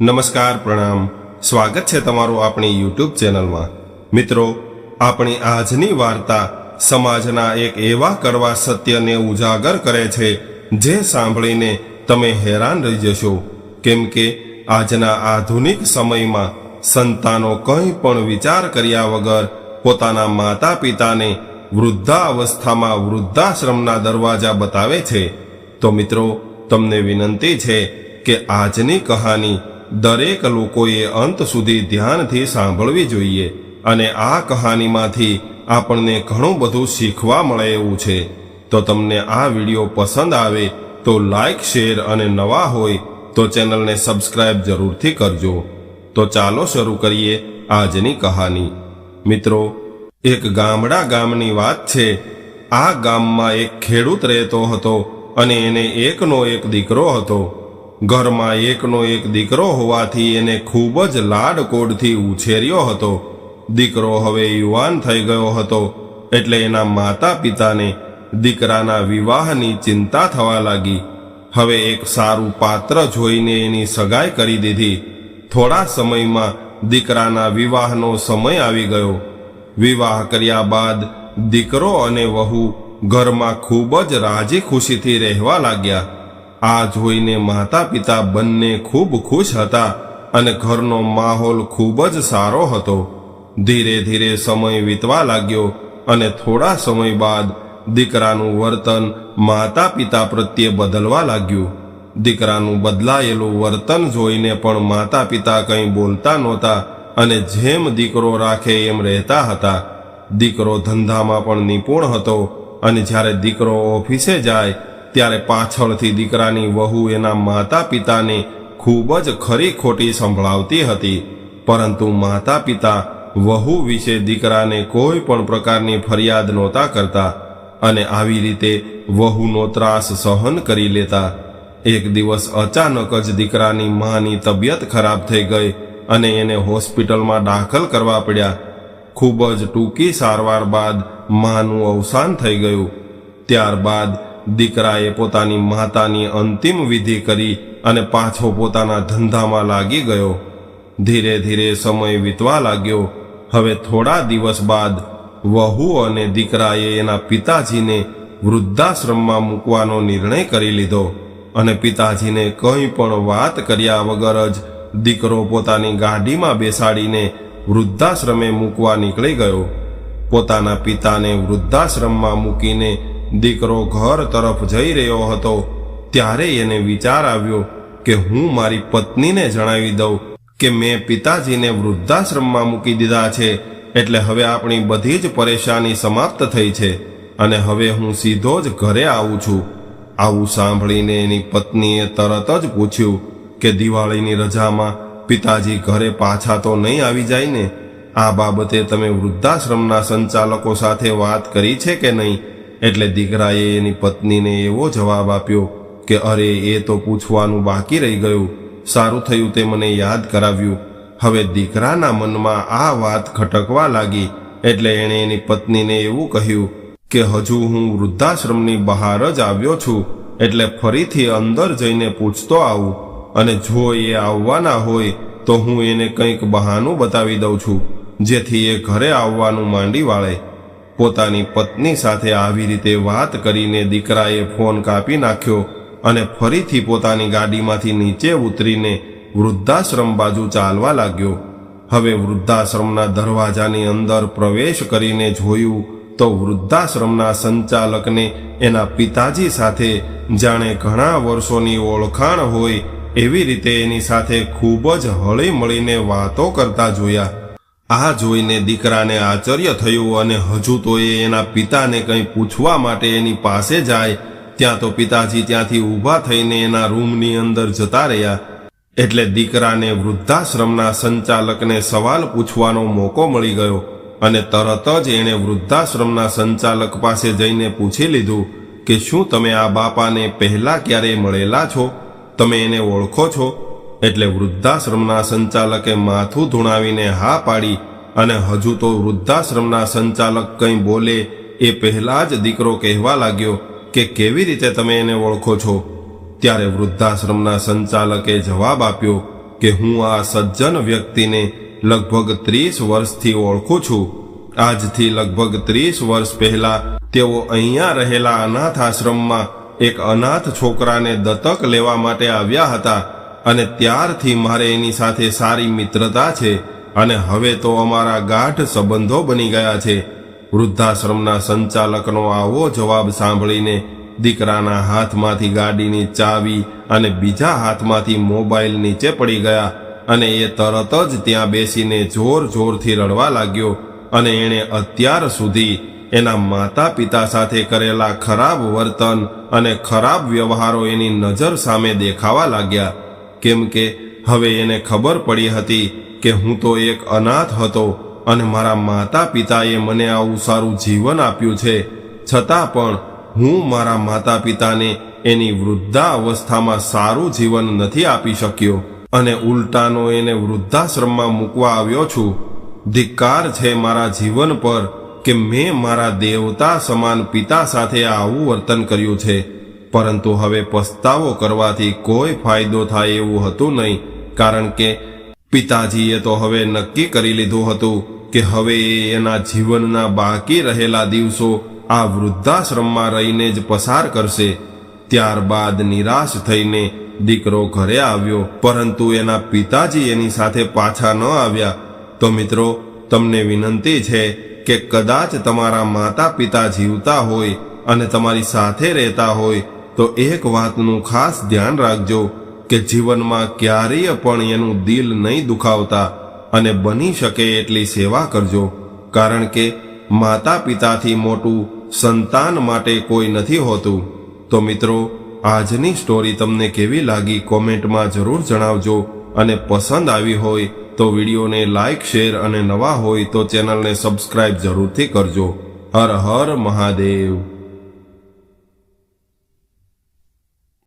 નમસ્કાર, પ્રણામ. સ્વાગત છે તમારું આપણી યુટ્યુબ ચેનલમાં. મિત્રો, આપણી આજની વાર્તા સમાજના એક એવા કરવા સત્યને ઉજાગર કરે છે જે સાંભળીને તમે હેરાન રહી જશો. કેમ કે આજના આધુનિક સમયમાં સંતાનો કંઈ પણ વિચાર કર્યા વગર પોતાના માતા પિતાને વૃદ્ધાવસ્થામાં વૃદ્ધાશ્રમના દરવાજા બતાવે છે. તો મિત્રો, તમને વિનંતી છે કે આજની કહાની દરેક લોકોએ અંત સુધી ધ્યાનથી સાંભળવી જોઈએ અને આ કહાનીમાંથી આપણને ઘણું બધું શીખવા મળે એવું છે. તો તમને આ વીડિયો પસંદ આવે તો લાઈક, શેર અને નવા હોય તો ચેનલને સબસ્ક્રાઇબ જરૂરથી કરજો. તો ચાલો શરૂ કરીએ આજની કહાની. મિત્રો, એક ગામડા ગામની વાત છે. આ ગામમાં એક ખેડૂત રહેતો હતો અને એને એકનો એક દીકરો હતો. ઘરમાં એકનો એક દીકરો હોવાથી એને ખૂબ જ લાડકોડથી ઉછેર્યો હતો. દીકરો હવે યુવાન થઈ ગયો હતો, એટલે એના માતા પિતાને દીકરાના વિવાહની ચિંતા થવા લાગી. હવે એક સારું પાત્ર જોઈને એની સગાઈ કરી દીધી. થોડા સમયમાં દીકરાના વિવાહનો સમય આવી ગયો. વિવાહ કર્યા બાદ દીકરો અને વહુ ઘરમાં ખૂબ જ રાજી ખુશીથી રહેવા લાગ્યા. આ જોઈને માતા પિતા બંને ખૂબ ખુશ હતા અને ઘરનો માહોલ ખૂબ જ સારો હતો. ધીરે ધીરે સમય વીતવા લાગ્યો અને થોડા સમય બાદ દીકરાનું વર્તન માતા પિતા પ્રત્યે બદલવા લાગ્યું. દીકરાનું બદલાયેલું વર્તન જોઈને પણ માતા પિતા કંઈ બોલતા નહોતા અને જેમ દીકરો રાખે એમ રહેતા હતા. દીકરો ધંધામાં પણ નિપુણ હતો અને જ્યારે દીકરો ઓફિસે જાય ત્યારે પાછળથી દીકરાની વહુ એના માતા પિતાને ખૂબ જ ખરી ખોટી સંભળાવતી હતી. પરંતુ માતા પિતા વહુ વિશે દીકરાને કોઈ પણ પ્રકારની ફરિયાદ નહોતા કરતા અને આવી રીતે વહુનો ત્રાસ સહન કરી લેતા. એક દિવસ અચાનક જ દીકરાની માની તબિયત ખરાબ થઈ ગઈ અને એને હોસ્પિટલમાં દાખલ કરવા પડ્યા. ખૂબ જ ટૂંકી સારવાર બાદ માનું અવસાન થઈ ગયું. ત્યારબાદ દીકરાએ પોતાની માતાની અંતિમ વિધિ કરી અને પાછો પોતાના ધંધામાં લાગી ગયો. ધીરે ધીરે સમય વીતવા લાગ્યો. હવે થોડા દિવસ બાદ વહુ અને દીકરાએ એના પિતાજીને વૃદ્ધાશ્રમમાં મૂકવાનો નિર્ણય કરી લીધો અને પિતાજીને કંઈ પણ વાત કર્યા વગર જ દીકરો પોતાની ગાડીમાં બેસાડીને વૃદ્ધાશ્રમે મૂકવા નીકળી ગયો. પોતાના પિતાને વૃદ્ધાશ્રમમાં મૂકીને દીકરો ઘર તરફ જઈ રહ્યો હતો. ત્યારે એને વિચાર આવ્યો કે હું મારી પત્નીને જણાવી દઉં કે મેં પિતાજીને વૃદ્ધાશ્રમમાં મૂકી દીધા છે. એટલે હવે આપણી બધી જ પરેશાની સમાપ્ત થઈ છે અને હવે હું સીધો જ ઘરે આવું છું. આવું સાંભળીને એની પત્નીએ તરત જ પૂછ્યું કે દિવાળીની રજામાં પિતાજી ઘરે પાછા તો નહીં આવી જાય ને? આ બાબતે તમે વૃદ્ધાશ્રમના સંચાલકો સાથે વાત કરી છે કે નહીં? એટલે દીકરાએ એની પત્નીને એવો જવાબ આપ્યો કે, અરે, એ તો પૂછવાનું બાકી રહી ગયું. સારું થયું તે મને યાદ કરાવ્યું. હવે દીકરાના મનમાં આ વાત ખટકવા લાગી. એટલે એણે એની પત્નીને એવું કહ્યું કે, હજુ હું વૃદ્ધાશ્રમની બહાર જ આવ્યો છું, એટલે ફરીથી અંદર જઈને પૂછતો આવું. અને જો એ આવવાના હોય, તો હું એને કંઈક બહાનું બતાવી દઉં છું, જેથી એ ઘરે આવવાનું માંડી વાળે. પોતાની પત્ની સાથે આવી રીતે વાત કરીને દીકરાએ ફોન કાપી નાખ્યો અને ફરીથી પોતાની ગાડીમાંથી નીચે ઉતરીને વૃદ્ધાશ્રમ બાજુ ચાલવા લાગ્યો. હવે વૃદ્ધાશ્રમના દરવાજાની અંદર પ્રવેશ કરીને જોયું તો વૃદ્ધાશ્રમના સંચાલકને એના પિતાજી સાથે જાણે ઘણા વર્ષોની ઓળખાણ હોય એવી રીતે એની સાથે ખૂબ જ હળી મળીને વાતો કરતા જોયા. આ જોઈને દીકરાને આશ્ચર્ય થયું અને હજુ તો એ એના પિતાને કંઈ પૂછવા માટે એની પાસે જાય, ત્યાં તો પિતાજી ત્યાંથી ઊભા થઈને એના રૂમની અંદર જતા રહ્યા. એટલે દીકરાને વૃદ્ધાશ્રમના સંચાલકને સવાલ પૂછવાનો મોકો મળી ગયો અને તરત જ એણે વૃદ્ધાશ્રમના સંચાલક પાસે જઈને પૂછી લીધું કે શું તમે આ બાપાને પહેલા ક્યારે મળેલા છો? તમે એને ઓળખો છો? એટલે વૃદ્ધાશ્રમના સંચાલકે માથું ધૂણાવીને હા પાડી અને હજુ તો વૃદ્ધાશ્રમના સંચાલક કંઈ બોલે એ પહેલાં જ દીકરો કહેવા લાગ્યો કે કેવી રીતે તમે એને ઓળખો છો? ત્યારે વૃદ્ધાશ્રમના સંચાલકે જવાબ આપ્યો કે હું આ સજ્જન વ્યક્તિને લગભગ ત્રીસ વર્ષથી ઓળખું છું. આજથી લગભગ ત્રીસ વર્ષ પહેલા તેઓ અહીંયા રહેલા અનાથ આશ્રમમાં એક અનાથ છોકરાને દત્તક લેવા માટે આવ્યા હતા. અને ત્યારથી મારે એની સાથે સારી મિત્રતા છે અને હવે તો અમારા ગાઢ સંબંધો બની ગયા છે. વૃદ્ધાશ્રમના સંચાલકનો આવો જવાબ સાંભળીને દીકરાના હાથમાંથી ગાડીની ચાવી અને બીજા હાથમાંથી મોબાઈલ નીચે પડી ગયા અને એ તરત જ ત્યાં બેસીને જોર જોરથી રડવા લાગ્યો અને એણે અત્યાર સુધી એના માતા પિતા સાથે કરેલા ખરાબ વર્તન અને ખરાબ વ્યવહારો એની નજર સામે દેખાવા લાગ્યા. કેમ કે હવે એને ખબર પડી હતી કે હું તો એક અનાથ હતો અને મારા માતા પિતાએ મને આવું સારું જીવન આપ્યું છે. છતાં પણ હું મારા માતા પિતાને એની વૃદ્ધા અવસ્થામાં સારું જીવન નથી આપી શક્યો અને ઉલટાનો એને વૃદ્ધાશ્રમમાં મૂકવા આવ્યો છું. ધિક્કાર છે મારા જીવન પર કે મેં મારા દેવતા સમાન પિતા સાથે આવું વર્તન કર્યું છે. પરંતુ હવે પસ્તાવો કરવાથી કોઈ ફાયદો થાય એવું હતું નહીં, કારણ કે પિતાજીએ તો હવે નક્કી કરી લીધું હતું કે હવે એના જીવનના બાકી રહેલા દિવસો આ વૃદ્ધાશ્રમમાં રહીને જ પસાર કરશે. ત્યારબાદ નિરાશ થઈને દીકરો ઘરે આવ્યો, પરંતુ એના પિતાજી એની સાથે પાછા ન આવ્યા. તો મિત્રો, તમને વિનંતી છે કે કદાચ તમારા માતા પિતા જીવતા હોય અને તમારી સાથે રહેતા હોય તો એક વાતનું ખાસ ધ્યાન રાખજો કે જીવનમાં ક્યારેય પણ એનું દિલ નહીં દુખાવતા અને બની શકે એટલી સેવા કરજો. કારણ કે માતા પિતાથી મોટું સંતાન માટે કોઈ નથી હોતું. તો મિત્રો, આજની સ્ટોરી તમને કેવી લાગી કોમેન્ટમાં જરૂર જણાવજો અને પસંદ આવી હોય તો વિડીયોને લાઇક શેર અને નવા હોય તો ચેનલને સબસ્ક્રાઇબ જરૂરથી કરજો. હર હર મહાદેવ.